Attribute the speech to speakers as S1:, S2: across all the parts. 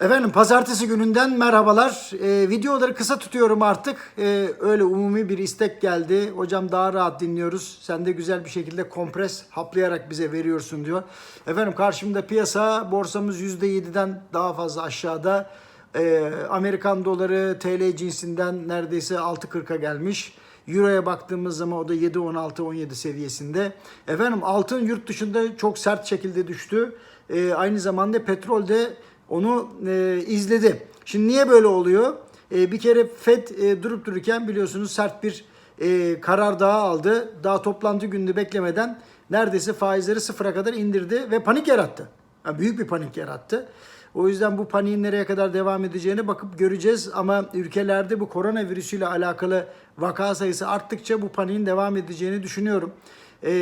S1: Efendim pazartesi gününden merhabalar. Ee, videoları kısa tutuyorum artık. Ee, öyle umumi bir istek geldi. Hocam daha rahat dinliyoruz. Sen de güzel bir şekilde kompres haplayarak bize veriyorsun diyor. Efendim karşımda piyasa borsamız %7'den daha fazla aşağıda. Ee, Amerikan doları TL cinsinden neredeyse 6.40'a gelmiş. Euro'ya baktığımız zaman o da 7.16-17 seviyesinde. Efendim altın yurt dışında çok sert şekilde düştü. Ee, aynı zamanda petrol de onu e, izledi. Şimdi niye böyle oluyor? E, bir kere FED e, durup dururken biliyorsunuz sert bir e, karar daha aldı. Daha toplantı gününü beklemeden neredeyse faizleri sıfıra kadar indirdi ve panik yarattı. Yani büyük bir panik yarattı. O yüzden bu paniğin nereye kadar devam edeceğini bakıp göreceğiz. Ama ülkelerde bu koronavirüsüyle alakalı vaka sayısı arttıkça bu paniğin devam edeceğini düşünüyorum. E,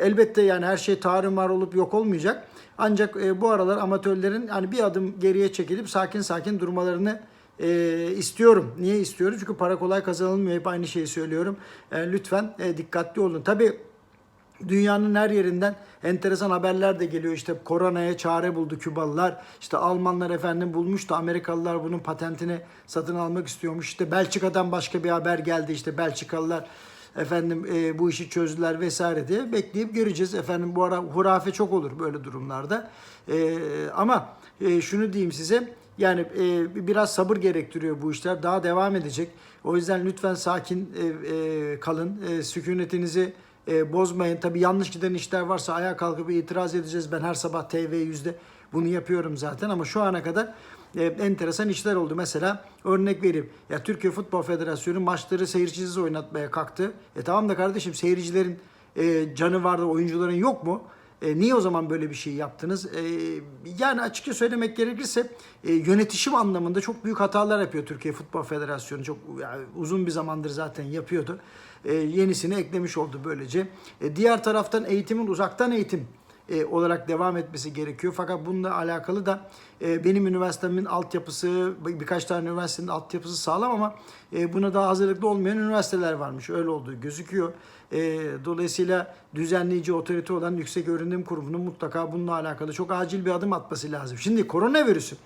S1: elbette yani her şey tarumar olup yok olmayacak. Ancak e, bu aralar amatörlerin hani bir adım geriye çekilip sakin sakin durmalarını e, istiyorum. Niye istiyorum? Çünkü para kolay kazanılmıyor. Hep aynı şeyi söylüyorum. E, lütfen e, dikkatli olun. Tabii Dünyanın her yerinden enteresan haberler de geliyor. İşte koronaya çare buldu Kübalılar. İşte Almanlar efendim bulmuş da Amerikalılar bunun patentini satın almak istiyormuş. İşte Belçika'dan başka bir haber geldi. İşte Belçikalılar efendim e, bu işi çözdüler vesaire diye bekleyip göreceğiz. Efendim bu ara hurafe çok olur böyle durumlarda. E, ama e, şunu diyeyim size yani e, biraz sabır gerektiriyor bu işler. Daha devam edecek. O yüzden lütfen sakin e, e, kalın. E, sükunetinizi e, bozmayın. Tabii yanlış giden işler varsa ayağa kalkıp itiraz edeceğiz. Ben her sabah TV yüzde bunu yapıyorum zaten ama şu ana kadar e, enteresan işler oldu. Mesela örnek vereyim. Ya Türkiye Futbol Federasyonu maçları seyircisiz oynatmaya kalktı. E tamam da kardeşim seyircilerin e, canı vardı, oyuncuların yok mu? E, niye o zaman böyle bir şey yaptınız? E, yani açıkça söylemek gerekirse e, yönetişim anlamında çok büyük hatalar yapıyor Türkiye Futbol Federasyonu. Çok yani uzun bir zamandır zaten yapıyordu. E, yenisini eklemiş oldu böylece. E, diğer taraftan eğitimin uzaktan eğitim e, olarak devam etmesi gerekiyor. Fakat bununla alakalı da e, benim üniversitemin altyapısı, bir- birkaç tane üniversitenin altyapısı sağlam ama e, buna daha hazırlıklı olmayan üniversiteler varmış. Öyle olduğu gözüküyor. E, dolayısıyla düzenleyici otorite olan Yüksek Öğrenim Kurumu'nun mutlaka bununla alakalı çok acil bir adım atması lazım. Şimdi koronavirüsü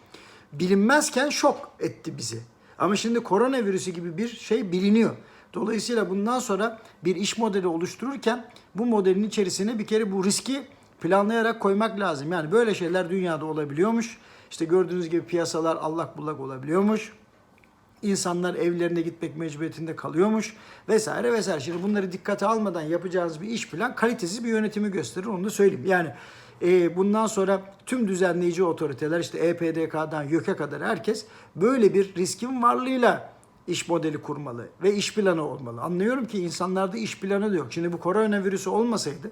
S1: bilinmezken şok etti bizi. Ama şimdi koronavirüsü gibi bir şey biliniyor. Dolayısıyla bundan sonra bir iş modeli oluştururken bu modelin içerisine bir kere bu riski planlayarak koymak lazım. Yani böyle şeyler dünyada olabiliyormuş. İşte gördüğünüz gibi piyasalar allak bullak olabiliyormuş. İnsanlar evlerine gitmek mecburiyetinde kalıyormuş vesaire vesaire. Şimdi bunları dikkate almadan yapacağınız bir iş plan kalitesiz bir yönetimi gösterir onu da söyleyeyim. Yani e, bundan sonra tüm düzenleyici otoriteler işte EPDK'dan YÖK'e kadar herkes böyle bir riskin varlığıyla iş modeli kurmalı ve iş planı olmalı. Anlıyorum ki insanlarda iş planı da yok. Şimdi bu koronavirüsü olmasaydı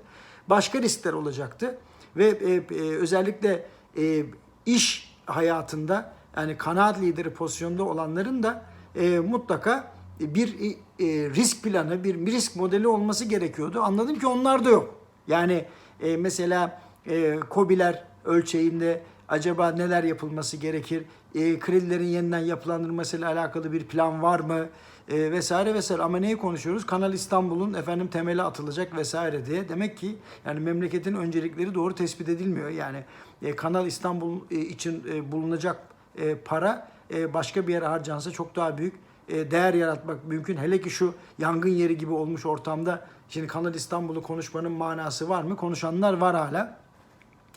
S1: başka riskler olacaktı ve e, e, özellikle e, iş hayatında yani kanaat lideri pozisyonda olanların da e, mutlaka bir e, risk planı, bir risk modeli olması gerekiyordu. Anladım ki onlar da yok. Yani e, mesela e, COBİ'ler ölçeğinde acaba neler yapılması gerekir? E, kredilerin yeniden yapılandırmasıyla alakalı bir plan var mı? E, vesaire vesaire. Ama neyi konuşuyoruz? Kanal İstanbul'un efendim temeli atılacak vesaire diye. Demek ki yani memleketin öncelikleri doğru tespit edilmiyor. Yani e, Kanal İstanbul e, için e, bulunacak e, para e, başka bir yere harcansa çok daha büyük e, değer yaratmak mümkün. Hele ki şu yangın yeri gibi olmuş ortamda şimdi Kanal İstanbul'u konuşmanın manası var mı? Konuşanlar var hala.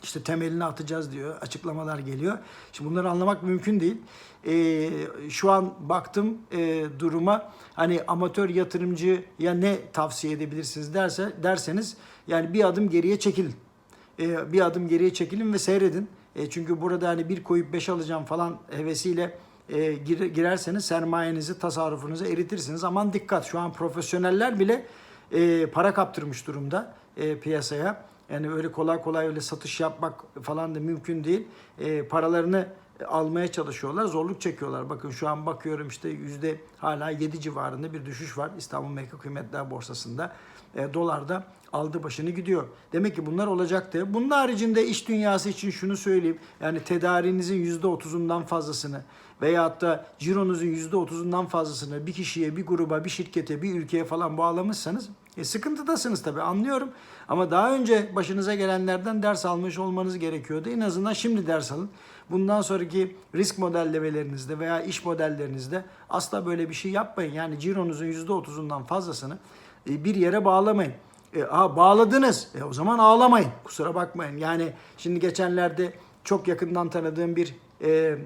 S1: İşte temelini atacağız diyor. Açıklamalar geliyor. Şimdi bunları anlamak mümkün değil. Ee, şu an baktım e, duruma hani amatör yatırımcıya ne tavsiye edebilirsiniz derse derseniz yani bir adım geriye çekilin. Ee, bir adım geriye çekilin ve seyredin. E, çünkü burada hani bir koyup beş alacağım falan hevesiyle e, gir- girerseniz sermayenizi, tasarrufunuzu eritirsiniz. Aman dikkat şu an profesyoneller bile e, para kaptırmış durumda e, piyasaya. Yani öyle kolay kolay öyle satış yapmak falan da mümkün değil. E, paralarını almaya çalışıyorlar, zorluk çekiyorlar. Bakın şu an bakıyorum işte yüzde hala 7 civarında bir düşüş var İstanbul Menkul Kıymetler Borsası'nda. E, dolarda aldı başını gidiyor. Demek ki bunlar olacaktı. Bunun haricinde iş dünyası için şunu söyleyeyim. Yani tedarinizin yüzde otuzundan fazlasını veyahut da cironuzun yüzde otuzundan fazlasını bir kişiye, bir gruba, bir şirkete, bir ülkeye falan bağlamışsanız e, sıkıntıdasınız tabii anlıyorum. Ama daha önce başınıza gelenlerden ders almış olmanız gerekiyordu. En azından şimdi ders alın. bundan sonraki risk modellemelerinizde veya iş modellerinizde asla böyle bir şey yapmayın. Yani cironuzun %30'undan fazlasını e, bir yere bağlamayın. E, ha, bağladınız. E, o zaman ağlamayın. Kusura bakmayın. Yani şimdi geçenlerde çok yakından tanıdığım bir e, e,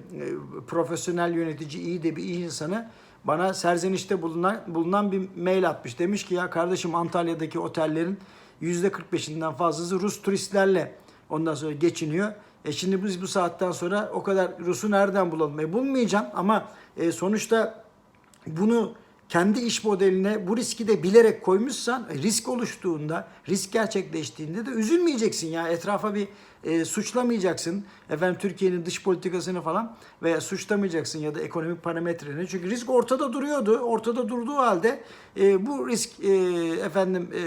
S1: profesyonel yönetici, iyi de bir iyi insanı bana serzenişte bulunan, bulunan bir mail atmış. Demiş ki ya kardeşim Antalya'daki otellerin %45'inden fazlası Rus turistlerle ondan sonra geçiniyor. E şimdi biz bu saatten sonra o kadar Rus'u nereden bulalım? E bulmayacaksın ama e, sonuçta bunu kendi iş modeline bu riski de bilerek koymuşsan e, risk oluştuğunda, risk gerçekleştiğinde de üzülmeyeceksin ya. Etrafa bir e, suçlamayacaksın. Efendim Türkiye'nin dış politikasını falan veya suçlamayacaksın ya da ekonomik parametrelerini. Çünkü risk ortada duruyordu. Ortada durduğu halde e, bu risk e, efendim e,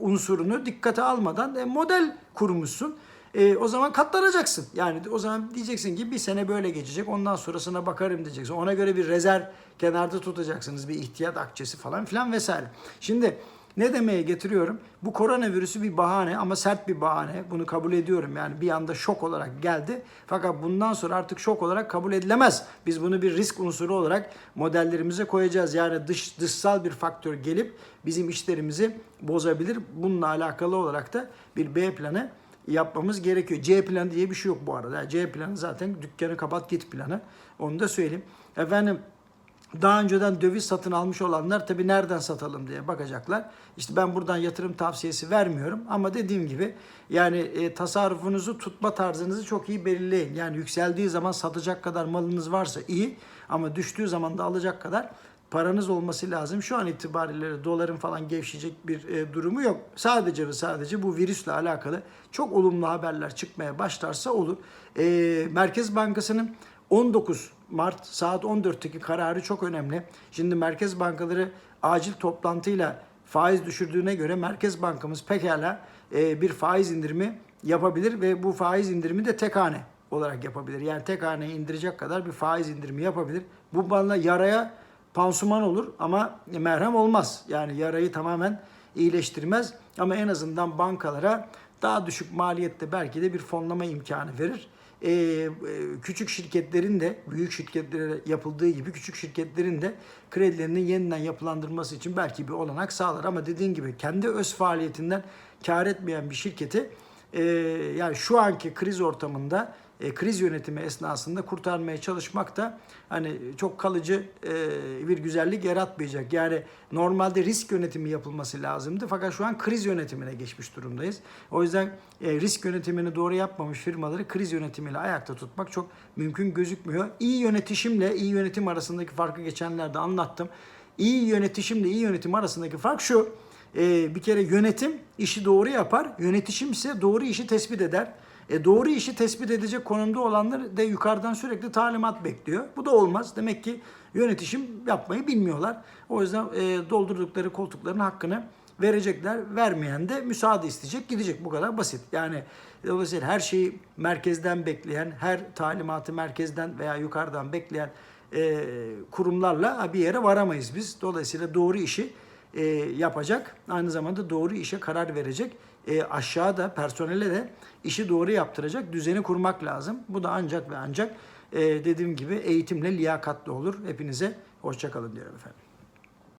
S1: unsurunu dikkate almadan e, model kurmuşsun. E, o zaman katlanacaksın. Yani o zaman diyeceksin ki bir sene böyle geçecek ondan sonrasına bakarım diyeceksin. Ona göre bir rezerv kenarda tutacaksınız. Bir ihtiyat akçesi falan filan vesaire. Şimdi ne demeye getiriyorum? Bu koronavirüsü bir bahane ama sert bir bahane. Bunu kabul ediyorum. Yani bir anda şok olarak geldi. Fakat bundan sonra artık şok olarak kabul edilemez. Biz bunu bir risk unsuru olarak modellerimize koyacağız. Yani dış dışsal bir faktör gelip bizim işlerimizi bozabilir. Bununla alakalı olarak da bir B planı yapmamız gerekiyor. C planı diye bir şey yok bu arada. C planı zaten dükkanı kapat git planı. Onu da söyleyeyim. Efendim daha önceden döviz satın almış olanlar tabii nereden satalım diye bakacaklar. İşte ben buradan yatırım tavsiyesi vermiyorum ama dediğim gibi yani e, tasarrufunuzu tutma tarzınızı çok iyi belirleyin. Yani yükseldiği zaman satacak kadar malınız varsa iyi ama düştüğü zaman da alacak kadar paranız olması lazım. Şu an itibariyle doların falan gevşeyecek bir e, durumu yok. Sadece ve sadece bu virüsle alakalı çok olumlu haberler çıkmaya başlarsa olur. E, Merkez Bankası'nın 19 Mart saat 14'teki kararı çok önemli. Şimdi merkez bankaları acil toplantıyla faiz düşürdüğüne göre Merkez Bankamız pekala e, bir faiz indirimi yapabilir ve bu faiz indirimi de tek hane olarak yapabilir. Yani tek haneye indirecek kadar bir faiz indirimi yapabilir. Bu bana yaraya pansuman olur ama merhem olmaz. Yani yarayı tamamen iyileştirmez ama en azından bankalara daha düşük maliyette belki de bir fonlama imkanı verir. Ee, e, küçük şirketlerin de büyük şirketlere yapıldığı gibi küçük şirketlerin de kredilerinin yeniden yapılandırması için belki bir olanak sağlar ama dediğin gibi kendi öz faaliyetinden kar etmeyen bir şirketi e, yani şu anki kriz ortamında e, kriz yönetimi esnasında kurtarmaya çalışmak da hani çok kalıcı e, bir güzellik yaratmayacak. Yani normalde risk yönetimi yapılması lazımdı fakat şu an kriz yönetimine geçmiş durumdayız. O yüzden e, risk yönetimini doğru yapmamış firmaları kriz yönetimiyle ayakta tutmak çok mümkün gözükmüyor. İyi yönetişimle iyi yönetim arasındaki farkı geçenlerde anlattım. İyi yönetişimle iyi yönetim arasındaki fark şu. E, bir kere yönetim işi doğru yapar, yönetişim ise doğru işi tespit eder. E doğru işi tespit edecek konumda olanlar da yukarıdan sürekli talimat bekliyor. Bu da olmaz. Demek ki yönetişim yapmayı bilmiyorlar. O yüzden e, doldurdukları koltukların hakkını verecekler. Vermeyen de müsaade isteyecek, gidecek. Bu kadar basit. Yani dolayısıyla her şeyi merkezden bekleyen, her talimatı merkezden veya yukarıdan bekleyen e, kurumlarla bir yere varamayız biz. Dolayısıyla doğru işi e, yapacak. Aynı zamanda doğru işe karar verecek. E, aşağıda personele de işi doğru yaptıracak düzeni kurmak lazım. Bu da ancak ve ancak e, dediğim gibi eğitimle liyakatli olur. Hepinize hoşçakalın diyorum efendim.